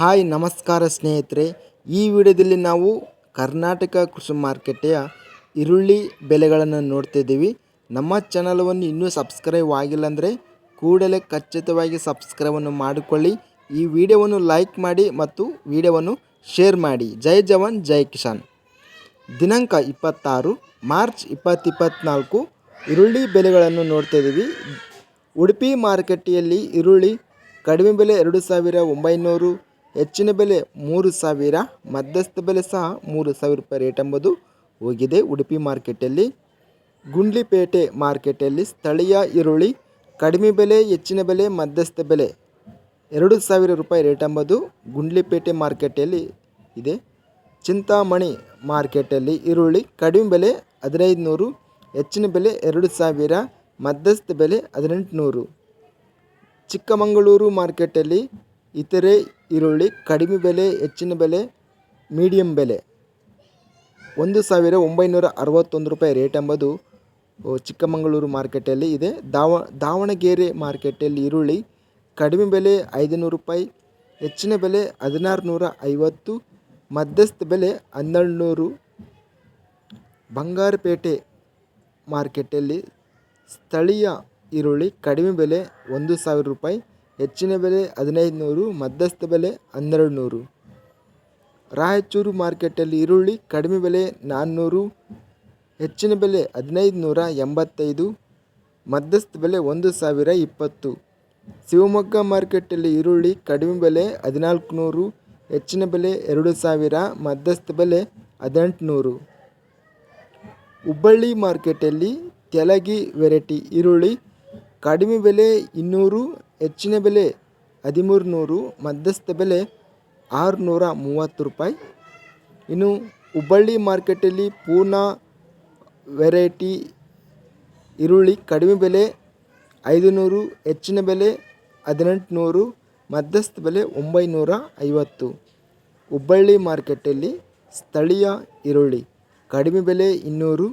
Hi, ನಮಸ್ಕಾರ ಸ್ನೇಹಿತರೆ. ಈ ವಿಡಿಯೋದಲ್ಲಿ ನಾವು ಕರ್ನಾಟಕ ಕೃಷಿ ಮಾರುಕಟ್ಟೆಯ ಈರುಳ್ಳಿ ಬೆಲೆಗಳನ್ನು ನೋಡ್ತಿದ್ದೀವಿ ನಮ್ಮ ಚಾನಲವನ್ನು ಇನ್ನೂ ಸಬ್ಸ್ಕ್ರೈಬ್ ಆಗಿಲ್ಲ ಅಂದರೆ ಕೂಡಲೇ ಖಚಿತವಾಗಿ ಸಬ್ಸ್ಕ್ರೈಬನ್ನು ಮಾಡಿಕೊಳ್ಳಿ. ಈ ವಿಡಿಯೋವನ್ನು ಲೈಕ್ ಮಾಡಿ ಮತ್ತು ವಿಡಿಯೋವನ್ನು ಶೇರ್ ಮಾಡಿ. ಜೈ ಜವಾನ್, ಜೈ ಕಿಸಾನ್. ದಿನಾಂಕ ಇಪ್ಪತ್ತಾರು, ಮಾರ್ಚ್ ಇಪ್ಪತ್ತಿಪ್ಪತ್ನಾಲ್ಕು, ಈರುಳ್ಳಿ ಬೆಲೆಗಳನ್ನು ನೋಡ್ತಾ ಇದ್ದೀವಿ. ಉಡುಪಿ ಮಾರುಕಟ್ಟೆಯಲ್ಲಿ ಈರುಳ್ಳಿ ಕಡಿಮೆ ಬೆಲೆ ಎರಡು ಸಾವಿರ ಒಂಬೈನೂರು ಹೆಚ್ಚಿನ ಬೆಲೆ ಮೂರು ಸಾವಿರ, ಮಧ್ಯಸ್ಥ ಬೆಲೆ ಸಹ ಮೂರು ಸಾವಿರ ರೂಪಾಯಿ ರೇಟ್ ಎಂಬುದು ಹೋಗಿದೆ. ಉಡುಪಿ ಮಾರ್ಕೆಟಲ್ಲಿ, ಗುಂಡ್ಲಿಪೇಟೆ ಮಾರ್ಕೆಟಲ್ಲಿ ಸ್ಥಳೀಯ ಈರುಳ್ಳಿ ಕಡಿಮೆ ಬೆಲೆ, ಹೆಚ್ಚಿನ ಬೆಲೆ, ಮಧ್ಯಸ್ಥ ಬೆಲೆ ಎರಡು ಸಾವಿರ ರೂಪಾಯಿ ರೇಟ್ ಎಂಬುದು ಗುಂಡ್ಲಿಪೇಟೆ ಮಾರ್ಕೆಟಲ್ಲಿ ಇದೆ. ಚಿಂತಾಮಣಿ ಮಾರ್ಕೆಟಲ್ಲಿ ಈರುಳ್ಳಿ ಕಡಿಮೆ ಬೆಲೆ ಹದಿನೈದು ನೂರು ಹೆಚ್ಚಿನ ಬೆಲೆ ಎರಡು ಸಾವಿರ, ಮಧ್ಯಸ್ಥ ಬೆಲೆ ಹದಿನೆಂಟು ನೂರು ಚಿಕ್ಕಮಗಳೂರು ಮಾರ್ಕೆಟಲ್ಲಿ ಇತರೆ ಈರುಳ್ಳಿ ಕಡಿಮೆ ಬೆಲೆ, ಹೆಚ್ಚಿನ ಬೆಲೆ ಮೀಡಿಯಮ್ ಬೆಲೆ. ಒಂದು ಸಾವಿರ ಒಂಬೈನೂರ ಅರವತ್ತೊಂದು ರೂಪಾಯಿ ರೇಟ್ ಎಂಬುದು ಚಿಕ್ಕಮಗಳೂರು ಮಾರ್ಕೆಟಲ್ಲಿ ಇದೆ. ದಾವ, ದಾವಣಗೆರೆ ಮಾರ್ಕೆಟಲ್ಲಿ ಈರುಳ್ಳಿ ಕಡಿಮೆ ಬೆಲೆ ಐದುನೂರು ರೂಪಾಯಿ, ಹೆಚ್ಚಿನ ಬೆಲೆ ಹದಿನಾರು ನೂರ ಐವತ್ತು, ಮಧ್ಯಸ್ಥ ಬೆಲೆ ಹನ್ನೆರಡು ನೂರು ಬಂಗಾರಪೇಟೆ ಮಾರ್ಕೆಟಲ್ಲಿ ಸ್ಥಳೀಯ ಈರುಳ್ಳಿ ಕಡಿಮೆ ಬೆಲೆ ಒಂದು ಸಾವಿರ ರೂಪಾಯಿ ಹೆಚ್ಚಿನ ಬೆಲೆ ಹದಿನೈದು ನೂರು ಮಧ್ಯಸ್ಥ ಬೆಲೆ ಹನ್ನೆರಡು ನೂರು ರಾಯಚೂರು ಮಾರ್ಕೆಟಲ್ಲಿ ಈರುಳ್ಳಿ ಕಡಿಮೆ ಬೆಲೆ ನಾನ್ನೂರು, ಹೆಚ್ಚಿನ ಬೆಲೆ ಹದಿನೈದು ನೂರ ಎಂಬತ್ತೈದು, ಮಧ್ಯಸ್ಥ ಬೆಲೆ ಒಂದು ಸಾವಿರ ಇಪ್ಪತ್ತು. ಶಿವಮೊಗ್ಗ ಮಾರ್ಕೆಟಲ್ಲಿ ಈರುಳ್ಳಿ ಕಡಿಮೆ ಬೆಲೆ ಹದಿನಾಲ್ಕು ನೂರು ಹೆಚ್ಚಿನ ಬೆಲೆ ಎರಡು ಸಾವಿರ, ಮಧ್ಯಸ್ಥ ಬೆಲೆ ಹದಿನೆಂಟುನೂರು. ಹುಬ್ಬಳ್ಳಿ ಮಾರ್ಕೆಟಲ್ಲಿ ತೆಲಗಿ ವೆರೈಟಿ ಈರುಳ್ಳಿ ಕಡಿಮೆ ಬೆಲೆ ಇನ್ನೂರು ಹೆಚ್ಚಿನ ಬೆಲೆ ಹದಿಮೂರು ನೂರು ಮಧ್ಯಸ್ಥ ಬೆಲೆ ಆರುನೂರ ಮೂವತ್ತು ರೂಪಾಯಿ. ಇನ್ನು ಹುಬ್ಬಳ್ಳಿ ಮಾರ್ಕೆಟಲ್ಲಿ ಪೂರ್ಣ ವೆರೈಟಿ ಈರುಳ್ಳಿ ಕಡಿಮೆ ಬೆಲೆ ಐದು ನೂರು ಹೆಚ್ಚಿನ ಬೆಲೆ ಹದಿನೆಂಟು ನೂರು ಮಧ್ಯಸ್ಥ ಬೆಲೆ ಒಂಬೈನೂರ ಐವತ್ತು. ಹುಬ್ಬಳ್ಳಿ ಮಾರ್ಕೆಟಲ್ಲಿ ಸ್ಥಳೀಯ ಈರುಳ್ಳಿ ಕಡಿಮೆ ಬೆಲೆ ಇನ್ನೂರು,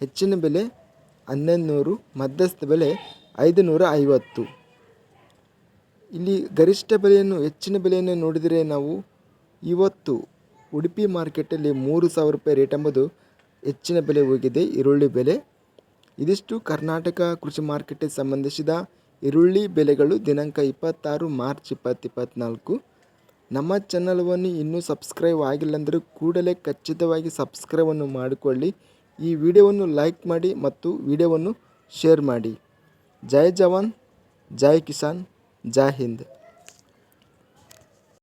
ಹೆಚ್ಚಿನ ಬೆಲೆ ಹನ್ನೊಂದು ನೂರು ಮಧ್ಯಸ್ಥ ಬೆಲೆ ಐದು ನೂರ ಐವತ್ತು. ಇಲ್ಲಿ ಗರಿಷ್ಠ ಬೆಲೆಯನ್ನು, ಹೆಚ್ಚಿನ ಬೆಲೆಯನ್ನು ನೋಡಿದರೆ ನಾವು ಇವತ್ತು ಉಡುಪಿ ಮಾರ್ಕೆಟಲ್ಲಿ ಮೂರು ಸಾವಿರ ರೂಪಾಯಿ ರೇಟ್ ಎಂಬುದು ಹೆಚ್ಚಿನ ಬೆಲೆ ಹೋಗಿದೆ. ಈರುಳ್ಳಿ ಬೆಲೆ. ಇದಿಷ್ಟು ಕರ್ನಾಟಕ ಕೃಷಿ ಮಾರ್ಕೆಟಿಗೆ ಸಂಬಂಧಿಸಿದ ಈರುಳ್ಳಿ ಬೆಲೆಗಳು ದಿನಾಂಕ ಇಪ್ಪತ್ತಾರು ಮಾರ್ಚ್ ಇಪ್ಪತ್ತು ಇಪ್ಪತ್ತ್ನಾಲ್ಕು ನಮ್ಮ ಚಾನಲ್ವನ್ನು ಇನ್ನೂ ಸಬ್ಸ್ಕ್ರೈಬ್ ಆಗಿಲ್ಲ ಅಂದರೆ ಕೂಡಲೇ ಖಚಿತವಾಗಿ ಸಬ್ಸ್ಕ್ರೈಬನ್ನು ಮಾಡಿಕೊಳ್ಳಿ. ಈ ವಿಡಿಯೋವನ್ನು ಲೈಕ್ ಮಾಡಿ ಮತ್ತು ವಿಡಿಯೋವನ್ನು ಶೇರ್ ಮಾಡಿ. ಜೈ ಜವಾನ್, ಜೈ ಕಿಸಾನ್. ಜೈ ಹಿಂದ್